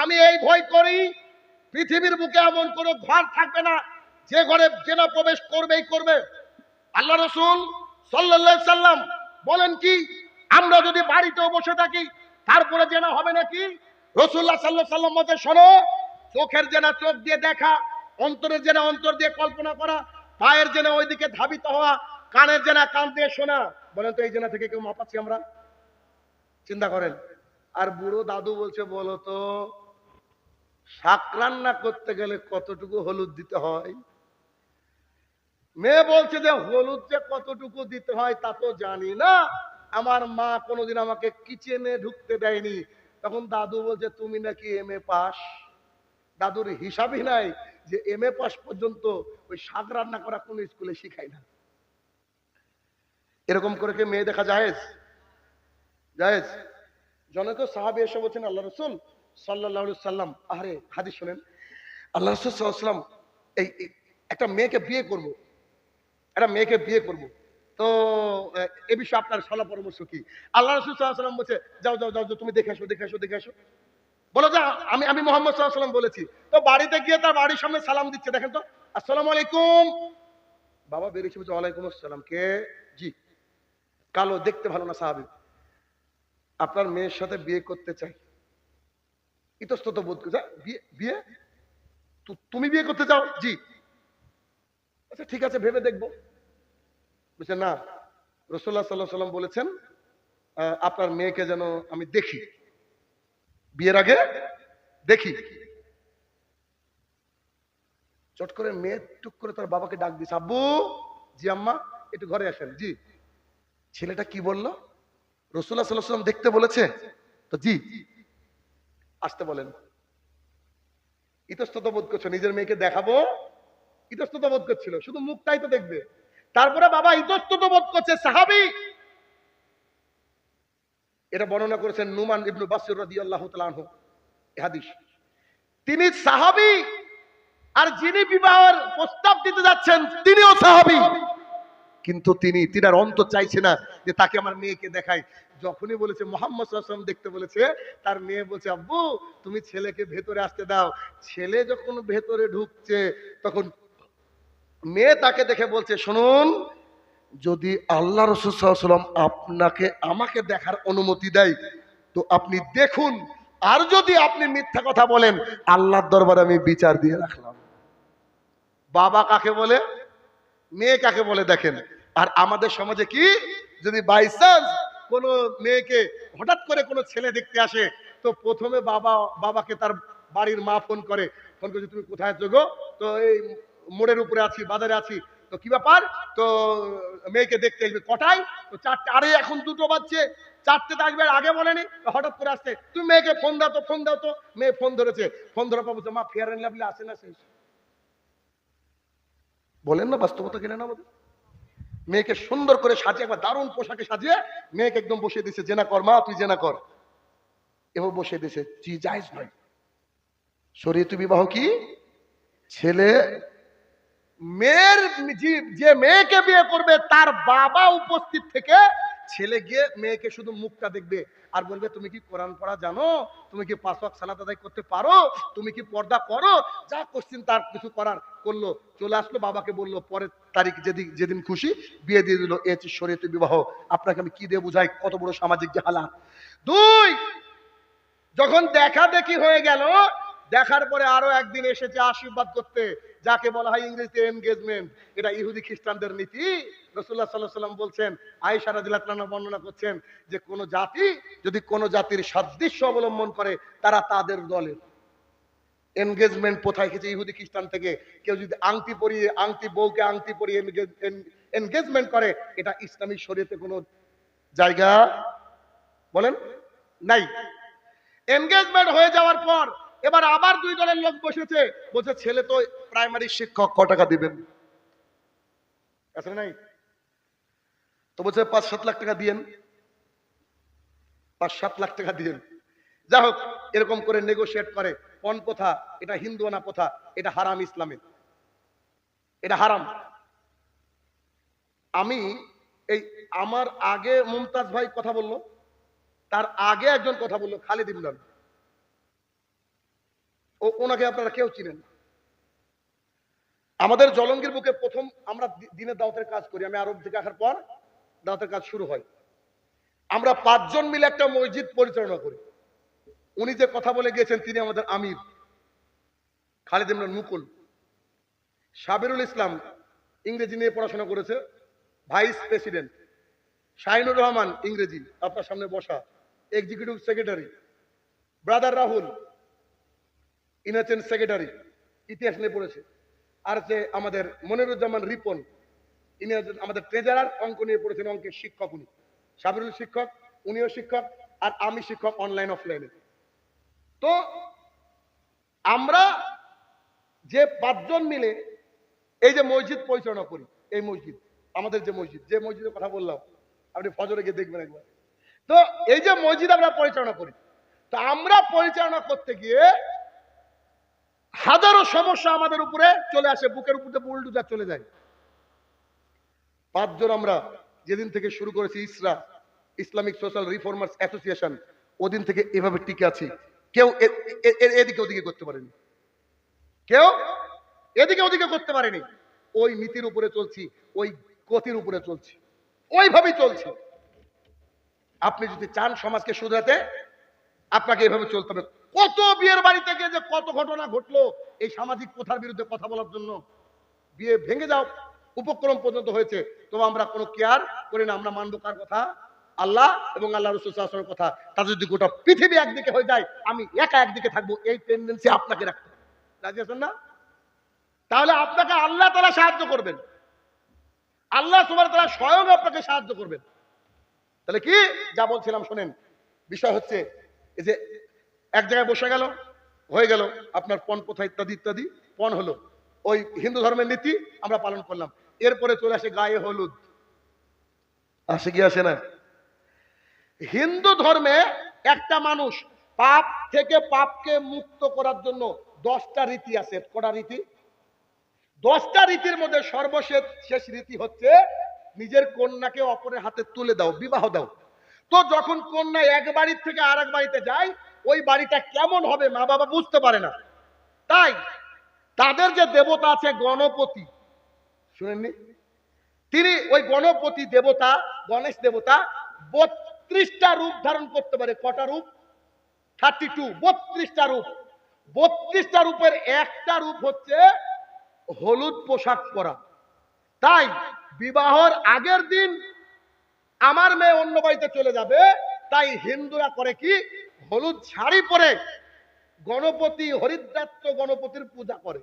আমি এই ভয় করি, পৃথিবীর বুকে এমন কোনো ঘর থাকবে না, যে ঘরে জেনা প্রবেশ করবেই করবে। আল্লাহ রসুল সাল্লাল্লাহু সাল্লাম বলেন কি, আমরা যদি বাড়িতেও বসে থাকি, তারপরে জেনা হবে নাকি? রসুল্লাহ সাল্লাহ সাল্লাম মতে শোনো, চোখের জেনা চোখ দিয়ে দেখা, অন্তরের জেনা অন্তর দিয়ে কল্পনা করা, পায়ের জেনা ওইদিকে ধাবিত হওয়া, কানের জেনা কান দিয়ে শোনা। বলেন তো এই জেনা থেকে কেউ মাপাচ্ছি আমরা? চিন্তা করেন। আর বুড়ো দাদু বলছে, বলো তো শাক রান্না করতে গেলে কতটুকু হলুদ দিতে হয়? মেয়ে বলছে যে, হলুদ যে কতটুকু দিতে হয় তা তো জানি না। আমার মা কোনোদিন আমাকে কিচেনে ঢুকতে দেয়নি। তখন দাদু বলছে, তুমি নাকি এম এ পাস? দাদুর হিসাবই নাই যে এম এ পাস পর্যন্ত ওই শাক রান্না করা কোনো স্কুলে শিখায় না। এরকম করে কি মেয়ে দেখা যায় জায়েজ? জনক সাহাবি এসে বলছেন, আল্লাহ রসুল সাল্লাহ সাল্লাম হাদিস শোনেন, আল্লাহ রসুল এই একটা মেয়েকে বিয়ে করব, একটা মেয়েকে বিয়ে করব। তো, এ বিষয়ে আপনার সলা পরামর্শ কি? আল্লাহ রসুল বলছে, যাও যাও যাও তুমি দেখে আসো দেখে আসো দেখে আসো। বলো যা, আমি আমি মোহাম্মদ সাল্লাম বলেছি। তো বাড়িতে গিয়ে তার বাড়ির সামনে সালাম দিচ্ছে, দেখেন তো। আসসালামু আলাইকুম। বাবা বেরিয়েছে বলছে, ওয়ালাইকুম আসসালাম। কে? জি। কালো, দেখতে ভালো না সাহাবি আপনার মেয়ের সাথে বিয়ে করতে চাই। ইতস্তত বোধ করছে "হ্যাঁ, বিয়ে তুমি বিয়ে করতে চাও জি আচ্ছা ঠিক আছে ভেবে দেখব। বলছে না রসুল্লাহ সাল্লাহ সাল্লাম বলেছেন আপনার মেয়েকে যেন আমি দেখি। বিয়ের আগে দেখি। চট করে মেয়ে টুক করে তার বাবাকে ডাক দিছে আব্বু জি আম্মা একটু ঘরে আসেন। জি। ছেলেটা কি বলল? রসুল্লাহ সাল্লাহ সাল্লাম দেখতে বলেছে? তো জি। আসতে বলেন। ইতস্তত বোধ করছ, নিজের মেয়েকে দেখাবো? ইতস্তত বোধ করছিল, শুধু মুখটাই তো দেখবে। তারপরে বাবা ইতস্তত বোধ করছে, সাহাবি! এটা বর্ণনা করেছেন নুমান ইবনু বাসির রাদিয়াল্লাহু তাআলা আনহু, এ হাদিস। তিনি সাহাবি, আর যিনি বিবাহের প্রস্তাব দিতে যাচ্ছেন, তিনিও সাহাবি। কিন্তু তিনি, তিনার অন্তর চাইছে না যে তাকে আমার মেয়েকে দেখাই। যখনই বলেছে, মোহাম্মদ সাল্লাম দেখতে বলেছে, তার মেয়ে বলছে, আব্বু, তুমি ছেলেকে ভেতরে আসতে দাও। ছেলে যখন ভেতরে ঢুকছে, তখন মেয়ে তাকে দেখে বলছে, শুনুন, যদি আল্লাহ রসুলাম আপনাকে, আমাকে দেখার অনুমতি দেয়, তো আপনি দেখুন। আর যদি আপনি মিথ্যা কথা বলেন, আল্লাহর দরবারে আমি বিচার দিয়ে রাখলাম। বাবা কাকে বলে? মেয়ে কাকে বলে দেখেন? আর আমাদের সমাজে কি? যদি বাই চান্স কোনো মেয়েকে হঠাৎ করে কোনো ছেলে দেখতে আসে, তো প্রথমে বাবা, বাবাকে তার বাড়ির মা ফোন করে। ফোন করে তুমি কোথায় আছো গো? তো এই মোড়ের উপরে আছি, বাজারে আছি। তো কি ব্যাপার? তো মেয়েকে দেখতে আসবে। কটায়? তো চারটে। আরে, এখন দুটো বাজছে। চারটে তো আসবে আগে বলেনি। হঠাৎ করে আসছে। তুমি মেয়েকে ফোন দাও তো, ফোন দাও তো। মেয়ে ফোন ধরেছে। ফোন ধরার পর বলছে, মা, ফেয়ার অ্যান্ড আসে না বলেন না বাস্তবতা কিনা না আমাদের? মেয়েকে সুন্দর করে সাজিয়ে, একবার দারুণ পোশাকে সাজিয়ে মেয়েকে একদম বসিয়ে দিছে, জেনা কর মা, তুই জেনা কর। এবার বসিয়ে দিছে জি জায়জ নয় শরীয়ত বিবাহ কি? ছেলে, মেয়ের যে মেয়েকে বিয়ে করবে, তার বাবা উপস্থিত থেকে ছেলে গিয়ে মেয়েকে শুধু মুখটা দেখবে আর বলবে, তুমি কি কোরআন পড়া জানো? তুমি কি পাঁচ ওয়াক্ত সালাত আদায় করতে পারো? তুমি কি পর্দা করো? যা কোশ্চিন তার কিছু করার করল, চলে আসলো, বাবাকে বলল, পরের তারিখ যেদিন যেদিন খুশি বিয়ে দিয়ে দিল, এ শরীয়ত বিবাহ। আপনাকে আমি কি দিয়ে বুঝাই? কত বড় সামাজিক জাহালা। দুই, যখন দেখা দেখি হয়ে গেল, দেখার পরে আরও একদিন এসেছে আশীর্বাদ করতে, যাকে বলা হয় ইংরেজিতে এনগেজমেন্ট এটা ইহুদি খ্রিস্টানদের নীতি। রসুল্লাহ সাল্লাহ সাল্লাম বলছেন, আয়েশা রাদিল্লাহ বর্ণনা করছেন যে কোন জাতি যদি কোন জাতির সাদৃশ্য অবলম্বন করে, তারা তাদের দলের এনগেজমেন্ট কোথায় গেছে ইহুদি খ্রিস্টান থেকে? কেউ যদি আংটি পরিয়ে, আংটি বউকে আংটি পরিয়ে এনগেজমেন্ট করে, এটা ইসলামী শরীয়তে কোনো জায়গা বলেন নাই। এনগেজমেন্ট হয়ে যাওয়ার পর, এবার আবার দুই দলের লোক বসেছে, বলছে ছেলে তো প্রাইমারি শিক্ষক, ক টাকা দিবেন? আছে নাই? তো বলছে, পাঁচ সাত লাখ টাকা দিয়েন। পাঁচ সাত লাখ টাকা দিয়েন। যা হোক, এরকম করে নেগোশিয়েট করে। পণ প্রথা? এটা হিন্দুয়ানা প্রথা? এটা হারাম ইসলামে এটা হারাম। আমি এই আমার আগে মুমতাজ ভাই কথা বলল, তার আগে একজন কথা বলল, খালিদ ইমরান। ও, ওনাকে আপনারা কেউ চিনেন আমাদের জলঙ্গির বুকে প্রথম আমরা দিনের দাওয়াতের কাজ করি। আমি আরব থেকে আসার পর দাওয়াতের কাজ শুরু হয়। আমরা পাঁচজন মিলে একটা মসজিদ পরিচালনা করি। উনি যে কথা বলে গিয়েছেন, তিনি আমাদের আমির। খালিদ ইমরান মুকুল। সাবিরুল ইসলাম ইংরেজি নিয়ে পড়াশোনা করেছে। Vice president. শাহিনুর রহমান ইংরেজি। আপনার সামনে বসা। Executive secretary. Brother Rahul. Innocent secretary. ইতিহাস নিয়ে পড়েছে। আর যে আমাদের মনিরুজ্জামান রিপন। ইনি আমাদের ট্রেজারার অঙ্ক নিয়ে পড়েছেন অঙ্কের শিক্ষক উনি। সাবিরুল শিক্ষক, উনিও শিক্ষক, আর আমি শিক্ষক অনলাইন অফলাইনে তো আমরা যে পাঁচজন মিলে এই যে মসজিদ পরিচালনা করি, এই মসজিদ, আমাদের যে মসজিদ, যে মসজিদের কথা বললাম, আপনি ফজরে গিয়ে দেখবেন একবার। তো এই যে মসজিদ আমরা পরিচালনা করি, তো আমরা পরিচালনা করতে গিয়ে হাজারো সমস্যা আমাদের উপরে চলে আসে, বুকের উপরে বুলডুজার চলে যায়। পাঁচজন আমরা যেদিন থেকে শুরু করেছি ISRA, Islamic social reformers association, ওদিন থেকে এভাবে টিকে আছি। কেউ এদিকে ওদিকে করতে পারেনি। কেউ এদিকে ওদিকে করতে পারেনি। ওই নীতির উপরে চলছি, ওই গতির উপরে চলছি, ওইভাবেই চলছি। আপনি যদি চান সমাজকে শুধরাতে আপনাকে এভাবে চলতে হবে। কত বিয়ের বাড়িতে গিয়ে যে কত ঘটনা ঘটলো এই সামাজিক প্রথার বিরুদ্ধে কথা বলার জন্য। বিয়ে ভেঙে যাও। উপক্রম পর্যন্ত হয়েছে, তবে আমরা কোনো কেয়ার করি না, আমরা মানবো কার কথা? আল্লাহ এবং আল্লাহ রসুলের কথা। তাদের যদি গোটা পৃথিবী একদিকে হয়ে যায়, আমি একা একদিকে থাকব, এই টেন্ডেন্সি আপনাকে রাখতে। রাজি আছেন না? তাহলে আপনাকে আল্লাহ তারা সাহায্য করবেন। আল্লাহ তোমার তারা স্বয়ং আপনাকে সাহায্য করবেন। তাহলে কি? যা বলছিলাম, শোনেন। বিষয় হচ্ছে, এই যে এক জায়গায় বসে গেল, হয়ে গেল, আপনার পণ প্রথা ইত্যাদি ইত্যাদি। পণ হলো, ওই হিন্দু ধর্মের নীতি আমরা পালন করলাম। এরপরে চলে আসে গায়ে হলুদ। আসে কি আসে না? হিন্দু ধর্মে একটা মানুষ পাপ থেকে পাপকে মুক্ত করার জন্য দশটা রীতি আছে। কটা রীতি? দশটা রীতির মধ্যে সর্বশেষ শেষ রীতি হচ্ছে নিজের কন্যাকে অপরের হাতে তুলে দাও বিবাহ দাও। তো যখন কন্যা এক বাড়ির থেকে আর এক বাড়িতে যায় ওই বাড়িটা কেমন হবে মা বাবা বুঝতে পারে না। তাই তাদের যে দেবতা আছে গণপতি শুনেননি? তিনি ওই গণপতি দেবতা, গণেশ দেবতা বত্রিশটা রূপ ধারণ করতে পারে। কটা রূপ? থার্টি টু বত্রিশটা রূপ। বত্রিশটা রূপের একটা রূপ হচ্ছে হলুদ পোশাক পরা। তাই বিবাহর আগের দিন আমার মেয়ে অন্য বাড়িতে চলে যাবে, তাই হিন্দুরা করে কি? হলুদ শাড়ি পরে গণপতি, হরিদ্রাত্র গণপতির পূজা করে।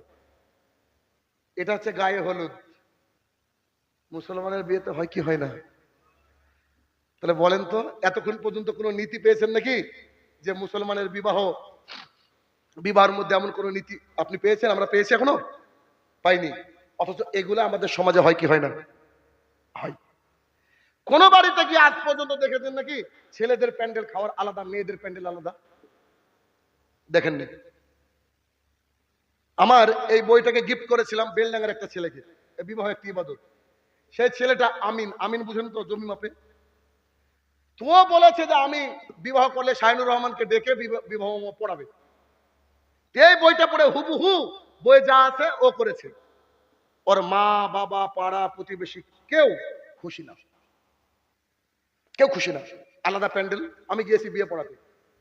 এটা হচ্ছে গায়ে হলুদ। মুসলমানের বিয়েতে হয় কি হয় না? তাহলে বলেন তো, এতক্ষণ পর্যন্ত কোনো নীতি পেয়েছেন নাকি? যে মুসলমানের বিবাহ, বিবাহের মধ্যে এমন কোনো নীতি আপনি পেয়েছেন, আমরা পেয়েছি এখনও? পাইনি। অথচ এগুলো আমাদের সমাজে হয় কি হয় না? হয়। কোন বাড়িতে কি আজ পর্যন্ত দেখেছেন নাকি? ছেলেদের প্যান্ডেল খাওয়ার আলাদা, মেয়েদের প্যান্ডেল আলাদা? দেখেন নি। আমার এই বইটাকে গিফট করেছিলাম বেলডাঙ্গার একটা ছেলেকে। বিবাহ একটি ইবাদত। সেই ছেলেটা আমিন। আমিন বুঝেন তো জমি মাপে? তো বলেছে যে আমি বিবাহ করলে শাহিনুর রহমানকে ডেকে বিবাহ- বিবাহ পড়াবে। এই বইটা পড়ে হুবহু বই যা আছে ও করেছে। ওর মা, বাবা, পাড়া, প্রতিবেশী কেউ খুশি না। কেউ খুশি না। আলাদা প্যান্ডেল। আমি গিয়েছি বিয়ে পড়াতে।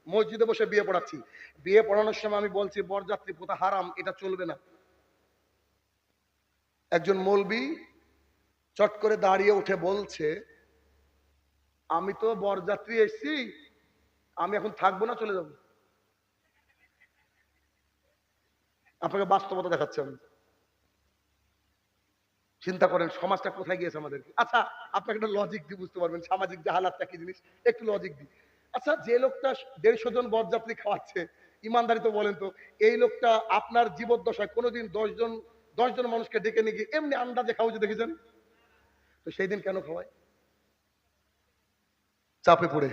মসজিদে বসে বিয়ে পড়াচ্ছি। বিয়ে পড়ানোর সময় আমি বলছি, বরযাত্রী পোতা হারাম, এটা চলবে না। একজন মৌলবি চট করে দাঁড়িয়ে উঠে বলছে, আমি তো বরযাত্রী এসছি, আমি এখন থাকব না, চলে যাব। আপনাকে বাস্তবতা দেখাচ্ছি আমি। চিন্তা করেন, সমাজটা কোথায় গিয়েছে আমাদেরকে? আচ্ছা আপনাকে একটা লজিক দিয়ে বুঝতে পারবেন, সামাজিক যে হালাতটা কি জিনিস, একটু লজিক দিই। আচ্ছা যে লোকটা দেড়শো জন বরযাত্রী খাওয়াচ্ছে, ইমানদারি তো বলেন তো, এই লোকটা আপনার জীবদ্দশায় কোনোদিন দশজন দশজন মানুষকে ডেকে নিয়ে গিয়ে এমনি আন্দাজে খাওয়াচ্ছে, দেখেছেন? তো সেই দিন কেন খাওয়ায়? চাপে পড়ে।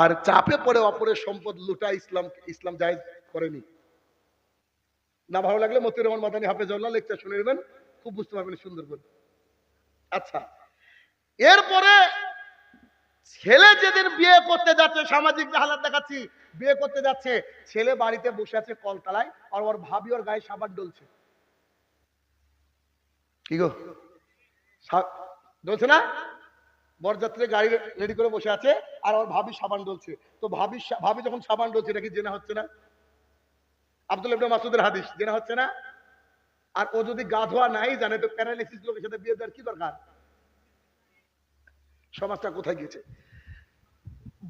আর চাপে পড়ে অপরের সম্পদ লুটা ইসলাম ইসলাম জায়েজ করেনি। না ভালো লাগলে মতিউর রহমান মাদানী হাফেজাল্লাহ লেকচার শুনে নেবেন। খুব বুঝতে পারবেন সুন্দর করে আচ্ছা এরপরে ছেলে যেদিন বিয়ে করতে যাচ্ছে, সামাজিক হালাত দেখাচ্ছি, বিয়ে করতে যাচ্ছে, ছেলে বাড়িতে বসে আছে কলতলায়, আর ওর ভাবি ওর গায়ে সাবান ডলছে। কি গো? ডলছে না? বরযাত্রী গাড়ি রেডি করে বসে আছে, আর ওর ভাবি সাবান ডলছে। তো ভাবি ভাবি যখন সাবান ডলছে, এটা কি জেনা হচ্ছে না? আব্দুল ইবনে মাসুদের হাদিস, জেনা হচ্ছে না? আর ও যদি গা ধোয়া নাই জানে, তো প্যারালাইসিস লোকের সাথে বিয়ে দেওয়ার কি দরকার? সমাজটা কোথায় গিয়েছে?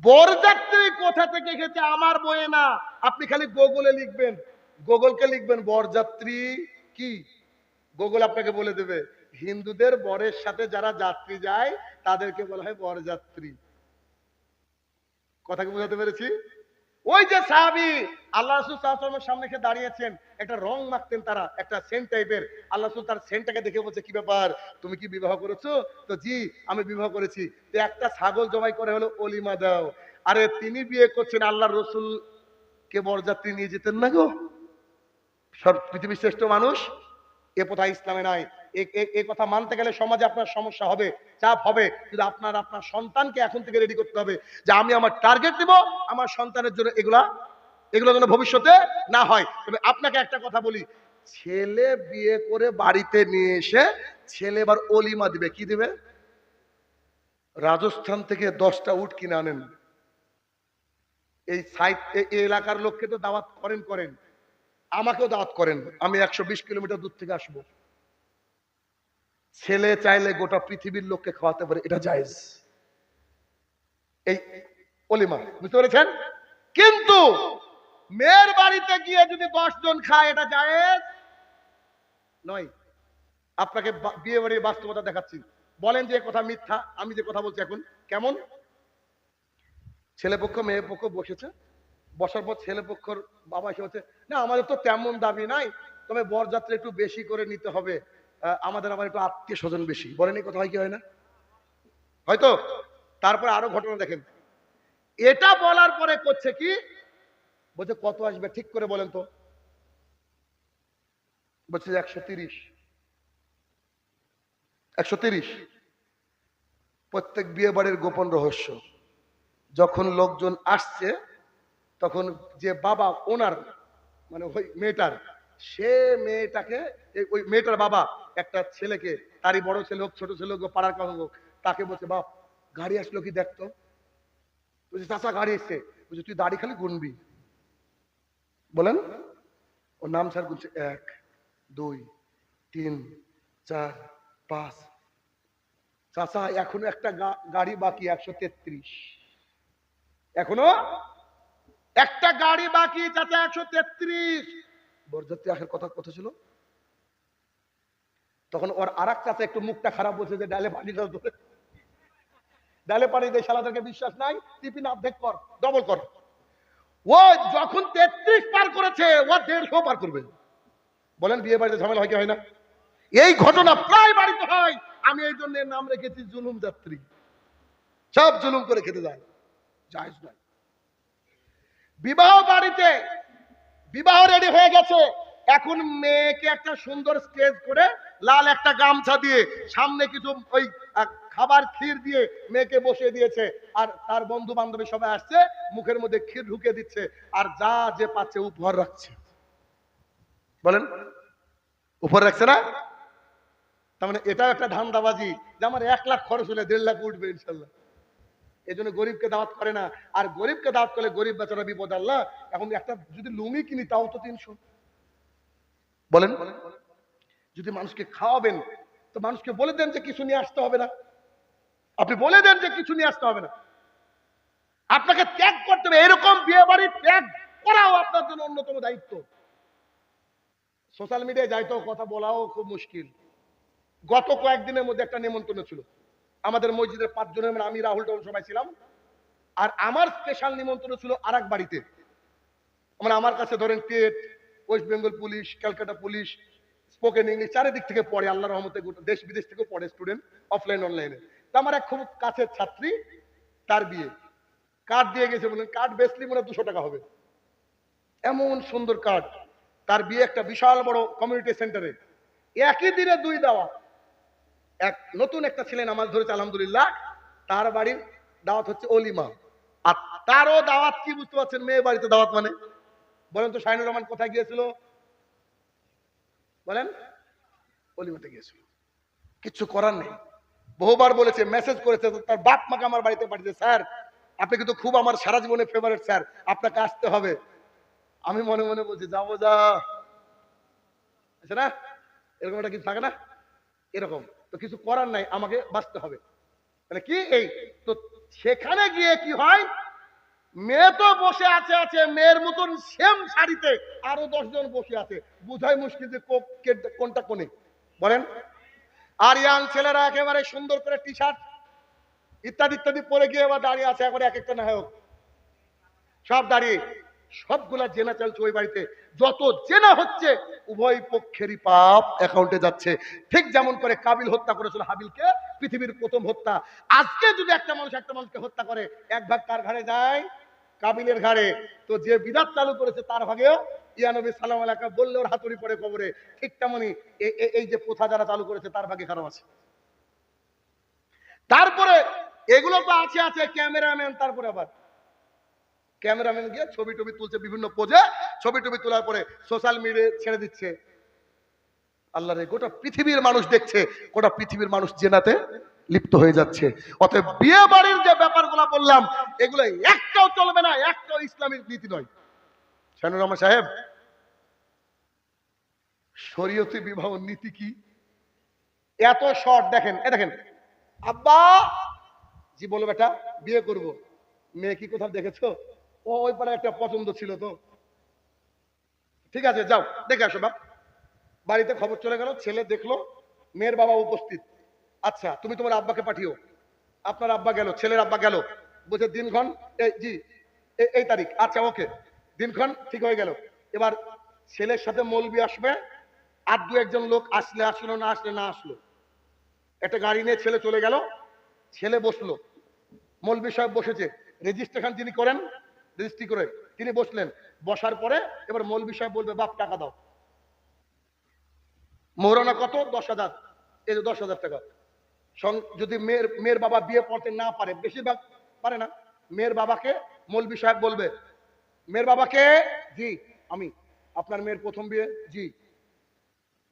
বরযাত্রী কোথা থেকে এসেছে আমার বইয়ে না। আপনি খালি গুগলে লিখবেন। গুগলকে লিখবেন, বরযাত্রী কি? গুগল আপনাকে বলে দেবে। হিন্দুদের বরের সাথে যারা যাত্রী যায়, তাদেরকে বলা হয় বরযাত্রী। কথা কি বোঝাতে পেরেছি? ওই যে সাহাবি, আল্লাহ রসুল সামনে এসে দাঁড়িয়েছেন, একটা রং মাখতেন তারা, একটা সেন্ট টাইপের। আল্লাহ রসুল তার সেন্টটাকে দেখে বলছে, কি ব্যাপার? তুমি কি বিবাহ করেছ? তো, জি, আমি বিবাহ করেছি। তো একটা ছাগল জমাই করে হলো, অলিমা দাও। আরে, তিনি বিয়ে করছেন আল্লাহ রসুল কে বরযাত্রী নিয়ে যেতেন না গো? সব পৃথিবীর শ্রেষ্ঠ মানুষ, এ প্রথা ইসলামে নাই। এ- এ- এ কথা মানতে গেলে সমাজে আপনার সমস্যা হবে, চাপ হবে। কিন্তু আপনার আপনার সন্তানকে এখন থেকে রেডি করতে হবে যে আমি আমার টার্গেট দিব আমার সন্তানের জন্য এগুলা, এগুলো যেন ভবিষ্যতে না হয়। তবে আপনাকে একটা কথা বলি, ছেলে বিয়ে করে বাড়িতে নিয়ে এসে ছেলে এবার অলিমা দিবে, কি দিবে? রাজস্থান থেকে দশটা উট কিনে আনেন। এই সাইড এই এলাকার লোককে তো দাওয়াত করেন করেন। আমাকেও দাওয়াত করেন, আমি একশো বিশ কিলোমিটার দূর থেকে আসব। ছেলে চাইলে গোটা পৃথিবীর লোককে খাওয়াতে পারে, এটা জায়েজ। এই অলিমা, বুঝতে পেরেছেন? কিন্তু মেয়ের বাড়িতে গিয়ে যদি দশ জন খায়, এটা জায়েজ? নয়। আপনাকে বিয়ে বাড়ির বাস্তবতা দেখাচ্ছি। বলেন যে কথা মিথ্যা, আমি যে কথা বলছি এখন, কেমন? ছেলে পক্ষ, মেয়ে পক্ষ বসেছে। বসার পর ছেলে পক্ষর বাবা এসে বলছে, না, আমাদের তো তেমন দাবি নাই, তবে বরযাত্রা একটু বেশি করে নিতে হবে। আমাদের আবার একটু আত্মীয় স্বজন বেশি। বলেন এই কথা হয় কি, হয় না? হয়তো? তারপরে আরও ঘটনা দেখেন। এটা বলার পরে করছে কি? বলছে, কত আসবে? ঠিক করে বলেন তো। বলছে, একশো তিরিশ। একশো তিরিশ। প্রত্যেক বিয়ে বাড়ির গোপন রহস্য। যখন লোকজন আসছে, তখন যে বাবা ওনার মানে ওই মেয়েটার সে মেয়েটাকে ওই মেয়েটার বাবা, একটা ছেলেকে, তারই বড় ছেলে হোক, ছোট ছেলে হোক পাড়ার কাউ হোক, তাকে বলছে, বাপ, গাড়ি আসলো কি দেখতো বলছে, চাচা, গাড়ি এসছে। বলছে, তুই দাড়ি খালি গুনবি। বলেন। ওর নাম স্যার বলছে, এক, দুই, তিন, চার, পাঁচ। চাচা, এখনও একটা গাড়ি বাকি, একশো তেত্রিশ। এখনও একটা গাড়ি বাকি, চাচা, একশো তেত্রিশ। বরযাত্রী আসার কথা কথা ছিল। তখন ওর আর এক একটু মুখটা খারাপ বলছে যে, ডালে পানি দাও তোরে। ডালে পানি দিয়ে শালাদেরকে বিশ্বাস নাই? টিফিন অর্ধেক কর ডবল কর। ও যখন তেত্রিশ পার করেছে, ও দেড়শো পার করবে। বলেন, বিয়ে বাড়িতে ঝামেলা হয় কি হয় না? এই ঘটনা প্রায় বাড়িতে হয়। আমি এই জন্য নাম রেখেছি জুলুম যাত্রী। সব জুলুম করে খেতে যায়, জায়েজ বিবাহ বাড়িতে বিবাহ রেডি হয়ে গেছে। এখন মেয়েকে একটা সুন্দর স্টেজ করে লাল একটা গামছা দিয়ে সামনে কিছু ওই খাবার ক্ষীর দিয়ে মেয়েকে বসিয়ে দিয়েছে। আর তার বন্ধু বান্ধবী সবাই আসছে, মুখের মধ্যে ক্ষীর ঢুকে দিচ্ছে, আর যা যে পাচ্ছে উপহার রাখছে। বলেন, উপহার রাখছে না? তার মানে এটাও একটা ধান্দাবাজি যে আমার এক লাখ খরচ হলে দেড় লাখ উঠবে ইনশাল্লাহ। এই জন্য গরিবকে দাওয়াত করে না। আর গরিবকে দাওয়াত করলে গরিব বেচারা বিপদ আল্লাহ। এখন একটা যদি লুঙ্গি কিনি, তাও তো তিনশো। বলেন। যদি মানুষকে খাওয়াবেন, তো মানুষকে বলে দেন যে কিছু নিয়ে আসতে হবে না। আপনি বলে দেন যে কিছু নিয়ে আসতে হবে না। আপনাকে ত্যাগ করতে হবে। এরকম বিয়ে বাড়ি ত্যাগ করাও আপনার জন্য অন্যতম দায়িত্ব। সোশ্যাল মিডিয়ায় যাইতো কথা বলাও খুব মুশকিল। গত কয়েকদিনের মধ্যে একটা নেমন্তন্ন ছিল। আমাদের মসজিদের পাঁচজনের মানে আমি রাহুল টাহুল সবাই ছিলাম। আর আমার স্পেশাল নিমন্ত্রণ ছিল আর বাড়িতে। মানে আমার কাছে ধরেন TET West Bengal police Calcutta police spoken English চারিদিক থেকে পড়ে আল্লাহ রহমতে দেশ বিদেশ থেকে পড়ে স্টুডেন্ট অফলাইন অনলাইনে তা আমার এক খুব কাছের ছাত্রী, তার বিয়ে। কার্ড দিয়ে গেছে বলেন কার্ড বেসলি মনে দুশো টাকা হবে। এমন সুন্দর কার্ড তার বিয়ে একটা বিশাল বড় কমিউনিটি সেন্টারে একই দিনে দুই দেওয়া। এক নতুন একটা ছেলে নামাজ ধরেছে, আলহামদুলিল্লাহ। তার বাড়ির দাওয়াত হচ্ছে অলিমা। আর তারও দাওয়াত কি বুঝতে পারছেন? মেয়ে বাড়িতে দাওয়াত মানে? বলেন তো, শাহিনুর রহমান কোথায় গিয়েছিল? বলেন, অলিমাতে গিয়েছিল। কিচ্ছু করার নেই। বহুবার বলেছে মেসেজ করেছে, তার বাপ মাকে আমার বাড়িতে পাঠিয়েছে, স্যার, আপনি কিন্তু খুব আমার সারা জীবনে ফেভারিট স্যার। আপনাকে আসতে হবে। আমি মনে মনে বলছি, যাব যা। আছে না? এরকম একটা কিছু থাকে না? এরকম। তো কিছু করার নাই, আমাকে বাঁচতে হবে। মানে কি এই? তো সেখানে গিয়ে কি হয়? মেয়ে তো বসে আছে আছে, মেয়ের মতন সেম শাড়িতে আরও দশজন বসে আছে। বুঝাই মুশকিল যে কোনটা কোনে। বলেন। আর ইয়াং ছেলেরা একেবারে সুন্দর করে টি শার্ট ইত্যাদি ইত্যাদি পরে গিয়ে এবার দাঁড়িয়ে আছে, একবারে এক একটা না হোক সব দাঁড়িয়ে। সবগুলা জেনা চলছে ওই বাড়িতে। যত জেনা হচ্ছে, উভয় পক্ষেরই পাপ অ্যাকাউন্টে যাচ্ছে। ঠিক যেমন করে কাবিল হত্যা করেছিল হাবিলকে, পৃথিবীর প্রথম হত্যা। আজকে যদি একটা মানুষ একটা মানুষকে হত্যা করে, এক ভাগ তার ঘাড়ে যায়, কাবিলের ঘাড়ে। তো যে বিদাত চালু করেছে তার ভাগেও ইয়ানবী সালাম আলাকা বললে ওর হাতুড়ি পড়ে কবরে। ঠিক তেমনই এই যে প্রথা যারা চালু করেছে তার ভাগে খারাপ আছে। তারপরে এগুলো তো আছে আছে, ক্যামেরাম্যান, তারপরে আবার ক্যামেরাম্যান গিয়ে ছবি টবি তুলছে বিভিন্ন পোজে ছবি টবি তোলার পরে সোশ্যাল মিডিয়ায় ছেড়ে দিচ্ছে। আল্লাহ রে গোটা পৃথিবীর মানুষ দেখছে, গোটা পৃথিবীর মানুষ জেনাতে লিপ্ত হয়ে যাচ্ছে। অতএব বিয়ে বাড়ির যে ব্যাপারগুলো বললাম এগুলো একটাও চলবে না, একটাও ইসলামিক নীতি নয়। শানুর রহমান সাহেব, শরীয়তি বিবাহ নীতি কি? এত শর্ট দেখেন, এ দেখেন, আব্বা, জি বলো বেটা, বিয়ে করব। মেয়ে কি কোথাও দেখেছ? ও ওই পারে একটা পছন্দ ছিল তো। ঠিক আছে, যাও, দেখে আসো বাপ। বাড়িতে খবর চলে গেল, ছেলে দেখল, মেয়ের বাবা উপস্থিত। আচ্ছা তুমি তোমার আব্বাকে পাঠিও। আপনার আব্বা গেল, ছেলের আব্বা গেল। বলছে, দিনক্ষণ, এই, জি এই তারিখ আচ্ছা ওকে। দিনক্ষণ, ঠিক হয়ে গেল। এবার ছেলের সাথে মৌলবি আসবে, আর দু একজন লোক আসলে আসলো, না আসলে না আসলো। একটা গাড়ি নিয়ে ছেলে চলে গেল, ছেলে বসল। মৌলবি সাহেব বসেছে। রেজিস্ট্রেশন যিনি করেন রেজিস্ট্রি করে তিনি বসলেন। বসার পরে এবার মৌলবি সাহেব বলবে, বাপ, টাকা দাও। মোহরানা কত? দশ হাজার। এই যে দশ হাজার টাকা। যদি মেয়ের মেয়ের বাবা বিয়ে পড়তে না পারে, বেশিরভাগ পারে না। মেয়ের বাবাকে মৌলবি সাহেব বলবে, মেয়ের বাবাকে জি, আমি। আপনার মেয়ের প্রথম বিয়ে, জি।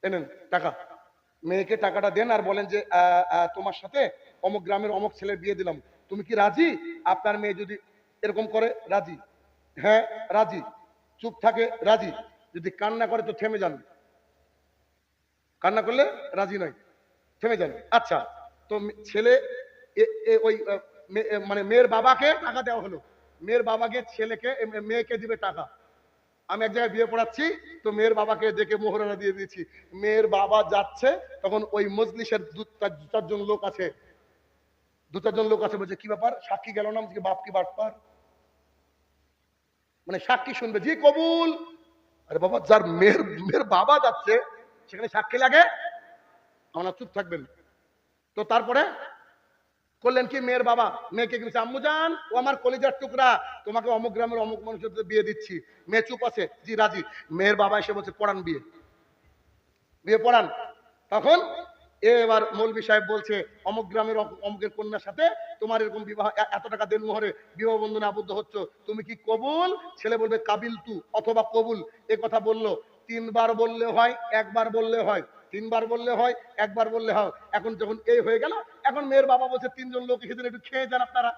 এনেন টাকা। মেয়েকে টাকাটা দেন আর বলেন যে তোমার সাথে অমুক গ্রামের অমুক ছেলে বিয়ে দিলাম। তুমি কি রাজি? আপনার মেয়ে যদি এরকম করে, রাজি। হ্যাঁ রাজি। চুপ থাকে, রাজি। যদি কান্না করে তো থেমে যান। কান্না করলে রাজি নয়, থেমে যান। আচ্ছা তো ছেলে ওই মানে মেয়ের বাবাকে টাকা দেওয়া হলো। মেয়ের বাবাকে, ছেলেকে মেয়েকে দিবে টাকা। আমি এক জায়গায় বিয়ে পড়াচ্ছি, তো মেয়ের বাবাকে ডেকে মোহরানা দিয়ে দিয়েছি। মেয়ের বাবা যাচ্ছে, তখন ওই মজলিসের দু, চার- দু, চারজন লোক আছে। দু, চারজন লোক আছে, বলছে, কি ব্যাপার? সাক্ষী গেল না? বাপ কি বাটপার? মানে সাক্ষী শুনবে জি কবুল। আরে বাবা যার মেয়ের মেয়ের বাবা যাচ্ছে সেখানে সাক্ষী লাগে? আমরা চুপ থাকবেন। তো তারপরে করলেন কি মেয়ের বাবা? মেয়েকে কি বলছে, আম্মু জান ও আমার কলিজার টুকরা তোমাকে অমুক গ্রামের অমুক মানুষের বিয়ে দিচ্ছি। মেয়ে চুপ আছে? জি রাজি। মেয়ের বাবা এসে বলছে পড়ান বিয়ে। বিয়ে পড়ান? তখন এবার মৌলবী সাহেব বলছে, অমুক গ্রামের অমুকের কন্যার সাথে তোমার এরকম বিবাহ এত টাকা দেন মোহরে, বিবাহ বন্ধনে আবদ্ধ হচ্ছ, তুমি কি কবুল? ছেলে বলবে, কাবিল তু, অথবা কবুল। এ কথা বলল, তিনবার বললে হয়, একবার বললে হয়, তিনবার বললে হয়, একবার বললে হয়। এখন যখন এই হয়ে গেল, এখন মেয়ের বাবা বলছে, তিনজন লোক এসেছেন একটু খেয়ে যান আপনারা।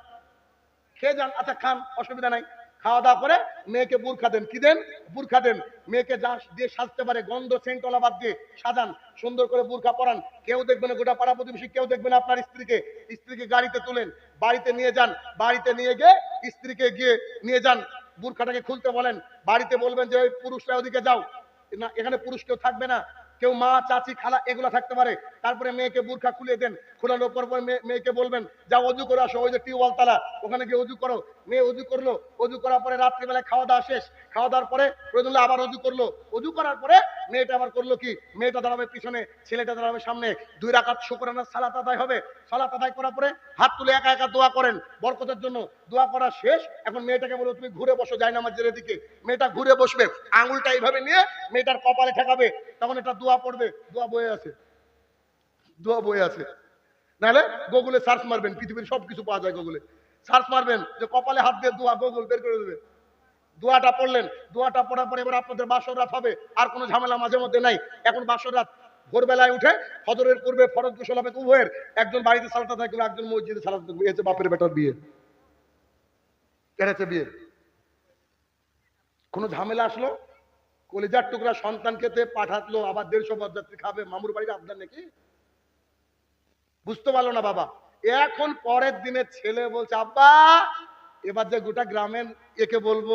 খেয়ে যান আচ্ছা খান, অসুবিধা নাই। খাওয়া দাওয়া করে মেয়েকে বুরখা দেন। কি দেন? বুরখা দেন। মেয়েকে যা দিয়ে সাজতে পারে, গন্ধ, সেন্টলা বাদ দিয়ে সাজান, সুন্দর করে বুরখা পরান। কেউ দেখবে না গোটা পাড়া প্রতিবেশী, কেউ দেখবে না আপনার স্ত্রীকে। স্ত্রীকে গাড়িতে তুলেন, বাড়িতে নিয়ে যান। বাড়িতে নিয়ে গিয়ে স্ত্রীকে গিয়ে নিয়ে যান। বুরখাটাকে খুলতে বলেন। বাড়িতে বলবেন যে পুরুষরা ওদিকে যাও। না, এখানে পুরুষ কেউ থাকবে না। কেউ মা, চাচি, খালা এগুলো থাকতে পারে। তারপরে মেয়েকে বুরখা খুলে দেন। খোলানোর পর পর মেয়ে- মেয়েকে বলবেন যা অজু করে আসো, ওই যে টিউবওয়েল তালা, ওখানে গিয়ে অজু করো। মেয়ে অজু করল অজু করার পরে রাত্রিবেলায় খাওয়া দাওয়া শেষ। খাওয়া দাওয়ার পরে প্রয়োজন আবার অজু করল। অজু করার পরে মেয়েটা আবার করল কি? মেয়েটা দাঁড়াবে পিছনে, ছেলেটা দাঁড়াবে সামনে। দুই রাকাত শুকরানার সালাত আদায় হবে। সালাত আদায় করার পরে হাত তুলে একা একা দোয়া করেন, বরকতের জন্য। দোয়া করা শেষ। এখন মেয়েটাকে বলো, তুমি ঘুরে বসো যায় নামাজের দিকে মেয়েটা ঘুরে বসবে, আঙুলটা এইভাবে নিয়ে মেয়েটার কপালে ঠেকাবে। তখন এটা দোয়া পড়বে। দোয়া বয়ে আছে। দোয়া বয়ে আছে। নাহলে গুগলে সার্চ মারবেন, পৃথিবীর সব কিছু পাওয়া যায় গুগলে। সার্চ মারবেন যে কপালে হাত দিয়ে দোয়া গুগল বের করে দেবে। দোয়াটা পড়লেন, দোয়াটা পড়ার পরে এবার আপনাদের বাসর রাত হবে, আর কোনো ঝামেলা মাঝে মধ্যে নাই। এখন বাসর রাত, ভোরবেলায় উঠে ফজরের পূর্বে ফরজ গোসল হবে উভয়ের। একজন বাড়িতে সালাতে থাকবে একজন মসজিদে সালাতে থাকবে হচ্ছে বাপের বেটার বিয়ে। কেড়েছে বিয়ে? কোনো ঝামেলা আসলো? কলিজার টুকরা সন্তান খেতে পাঠাতলো, আবার দেড়শো বরযাত্রী খাবে। মামুর বাড়ির আপনার নাকি? বুঝতে পারল না বাবা। এখন পরের দিনে ছেলে বলছে, আব্বা, এবার যে গোটা গ্রামের একে বলব,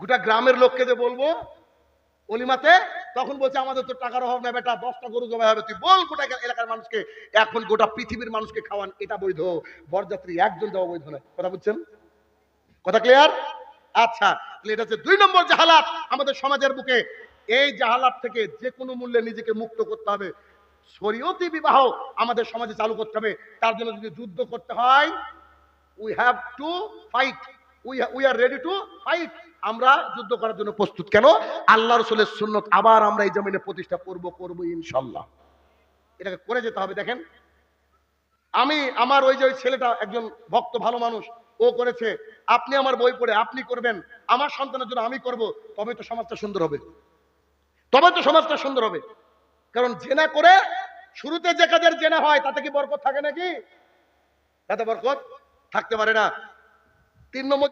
গোটা গ্রামের লোককে যে বলব, অলিমাতে, তখন বলছে, আমাদের তো টাকার অভাব নাই, বেটা, দশটা গরু জমা হবে, তুই বল গোটা এলাকার মানুষকে, এখন গোটা পৃথিবীর মানুষকে খাওয়ান, এটা বৈধ, বরযাত্রী একজন যাওয়া বৈধ নয়। কথা বুঝছেন? কথা ক্লিয়ার আচ্ছা এটা হচ্ছে দুই নম্বর জাহালাত আমাদের সমাজের বুকে। এই জাহালাত থেকে যে কোনো মূল্যে নিজেকে মুক্ত করতে হবে। শরীয়তি বিবাহ আমাদের সমাজে চালু করতে হবে। তার জন্য যদি যুদ্ধ করতে হয় we have to fight we we are ready to fight আমরা যুদ্ধ করার জন্য প্রস্তুত। কেন? আল্লাহ রসুলের সুন্নত আবার আমরা এই জমিনে প্রতিষ্ঠা করব করব ইনশাল্লাহ এটাকে করে যেতে হবে, দেখেন। আমি, আমার ওই যে ওই ছেলেটা একজন ভক্ত, ভালো মানুষ, ও করেছে। আপনি আমার বই পড়ে, আপনি করবেন। আমার সন্তানের জন্য আমি করব। তবে তো সমাজটা সুন্দর হবে। তবে তো সমাজটা সুন্দর হবে। কারণ জেনা করে শুরুতে যে কাজের জেনা হয়, তাতে কি বরকত থাকে নাকি? তাতে বরকত থাকতে পারে না। তিন নম্বর